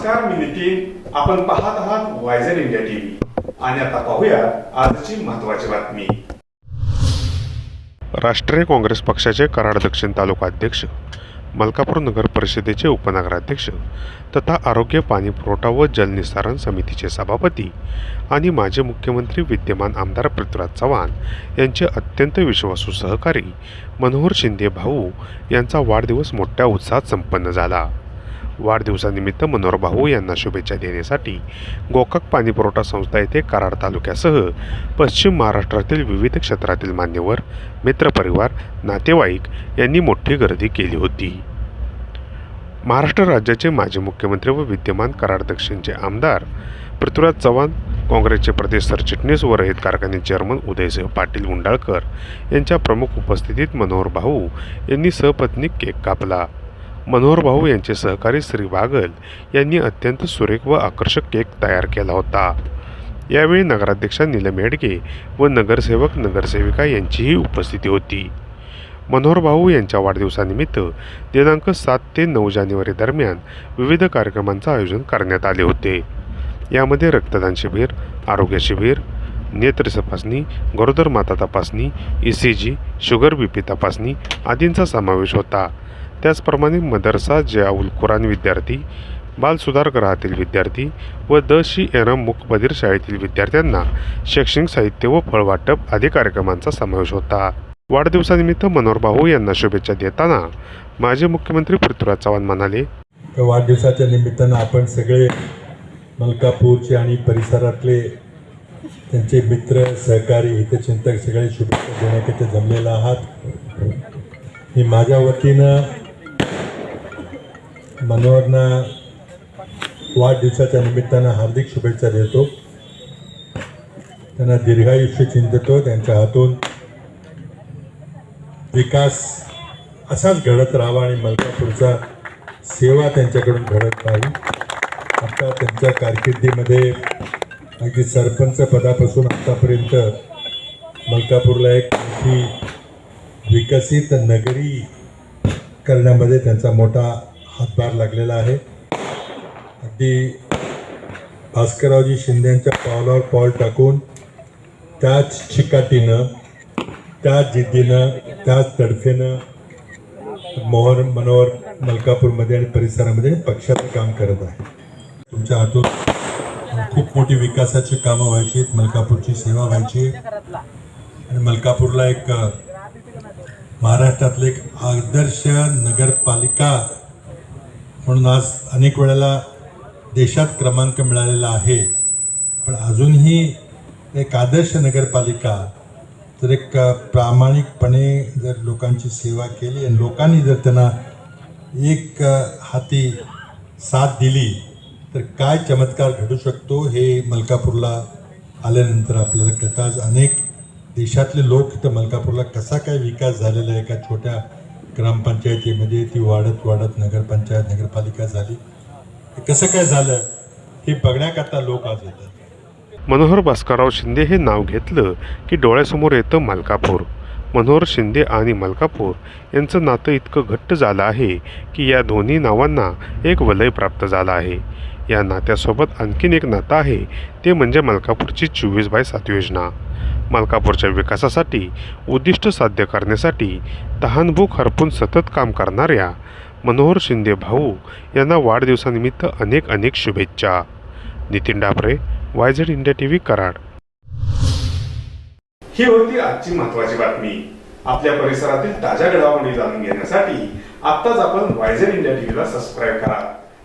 नमस्कार मी नितीन. आपण पाहत आहात वायझर इंडिया टीव्ही आणि आता पाहूया आजची महत्वाची बातमी. राष्ट्रीय काँग्रेस पक्षाचे कराड दक्षिण तालुका अध्यक्ष मलकापूर नगर परिषदेचे उपनगराध्यक्ष तथा आरोग्य पाणी पुरवठा व जलनिस्तारण समितीचे सभापती आणि माजी मुख्यमंत्री विद्यमान आमदार पृथ्वीराज चव्हाण यांचे अत्यंत विश्वासू सहकारी मनोहर शिंदे भाऊ यांचा वाढदिवस मोठ्या उत्साहात संपन्न झाला. वाढदिवसानिमित्त मनोहर भाऊ यांना शुभेच्छा देण्यासाठी गोकाक पाणी पुरवठा संस्था येथे कराड तालुक्यासह पश्चिम महाराष्ट्रातील विविध क्षेत्रातील मान्यवर मित्रपरिवार नातेवाईक यांनी मोठी गर्दी केली होती. महाराष्ट्र राज्याचे माजी मुख्यमंत्री व विद्यमान कराड दक्षिणचे आमदार पृथ्वीराज चव्हाण काँग्रेसचे प्रदेश सरचिटणीस व रहित कारखाने चेअरमन उदयसिंह पाटील उंडाळकर यांच्या प्रमुख उपस्थितीत मनोहर भाऊ यांनी सहपत्नी केक कापला. मनोहर भाऊ यांचे सहकारी श्री बागल यांनी अत्यंत सुरेख व आकर्षक केक तयार केला होता. यावेळी नगराध्यक्षा नीलम येडगे व नगरसेवक नगरसेविका यांचीही उपस्थिती होती. मनोहर भाऊ यांच्या वाढदिवसानिमित्त दिनांक सात ते नऊ जानेवारी दरम्यान विविध कार्यक्रमांचं आयोजन करण्यात आले होते. यामध्ये रक्तदान शिबिर आरोग्य शिबिर नेत्र तपासणी गरोदर माता तपासणी E C G sugar B P तपासणी आदींचा समावेश होता. त्याचप्रमाणे मदरसा जयाउल कुरान विद्यार्थी बालसुधारगृहातील विद्यार्थी व द शी एरम मुकबधीर शाळेतील विद्यार्थ्यांना शैक्षणिक साहित्य व फळवाटप आदी कार्यक्रमांचा समावेश होता. वाढदिवसानिमित्त मनोहर भाऊ यांना शुभेच्छा देताना माजी मुख्यमंत्री पृथ्वीराज चव्हाण म्हणाले वाढदिवसाच्या निमित्तानं आपण सगळे मलकापूरचे आणि परिसरातले त्यांचे मित्र सहकारी हितचिंतक सगळे शुभेच्छा देण्याकरिता जमलेला आहात. मी माझ्या वतीनं मनोहरना वाढदिवसाच्या निमित्तानं हार्दिक शुभेच्छा देतो. त्यांना दीर्घायुष्य चिंततो त्यांच्या हातून विकास असाच घडत राहावा आणि मलकापूरचा सेवा त्यांच्याकडून घडत राहावी आता त्यांच्या कारकिर्दीमध्ये अगदी सरपंच पदापासून आतापर्यंत मलकापूरला एक मोठी विकसित नगरी करण्यामध्ये त्यांचा मोठा हातभार लागलेला आहे. अगदी भास्कररावजी शिंदेच्या पावलावर पाऊल टाकून त्याच चिकाटीनं त्याच जिद्दीनं त्याच तडफेनं मोहर मनोहर मलकापूरमध्ये आणि परिसरामध्ये पक्षाचं काम करत आहे. तुमच्या हातून खूप मोठी विकासाची कामं व्हायची मलकापूरची सेवा व्हायची आणि मलकापूरला एक महाराष्ट्रातलं एक आदर्श नगरपालिका म्हणून आज अनेक वेळेला देशात क्रमांक मिळालेला आहे. पण अजूनही एक आदर्श नगरपालिका जर एक प्रामाणिकपणे जर लोकांची सेवा केली आणि लोकांनी जर त्यांना एक हाती साथ दिली तर काय चमत्कार घडू शकतो हे मलकापूरला आल्यानंतर आपल्याला कळतं. आज अनेक देशातले लोक इथं मलकापूरला कसा काय विकास झालेला आहे एका छोट्या ग्रामपंचायतीमध्ये ती वाढत वाढत नगरपंचायत नगरपालिका झाली. कसं काय झालं? हे बघण्याकरता लोक आज येतात. मनोहर भास्करराव शिंदे हे नाव घेतलं की डोळ्यासमोर येतं मलकापूर. मनोहर शिंदे आणि मलकापूर यांचं नातं इतकं घट्ट झालं आहे की या दोन्ही नावांना एक वलय प्राप्त झालं आहे. या नात्यासोबत आणखीन एक नातं आहे. ते म्हणजे मलकापूरची चोवीस बाय सात योजना. मलकापूरच्या विकासासाठी उद्दिष्ट साध्य करण्यासाठी तहानभूक हरपून सतत काम करणाऱ्या मनोहर शिंदे भाऊ यांना वाढदिवसानिमित्त अनेक अनेक शुभेच्छा. Nitin Dabre YZ India T V Karad. ही होती आजची महत्वाची बातमी. आपल्या परिसरातील ताज्या घडामोडी जाणून घेण्यासाठी आत्ताच आपण वायझेड इंडिया टीव्हीला सबस्क्राईब करा.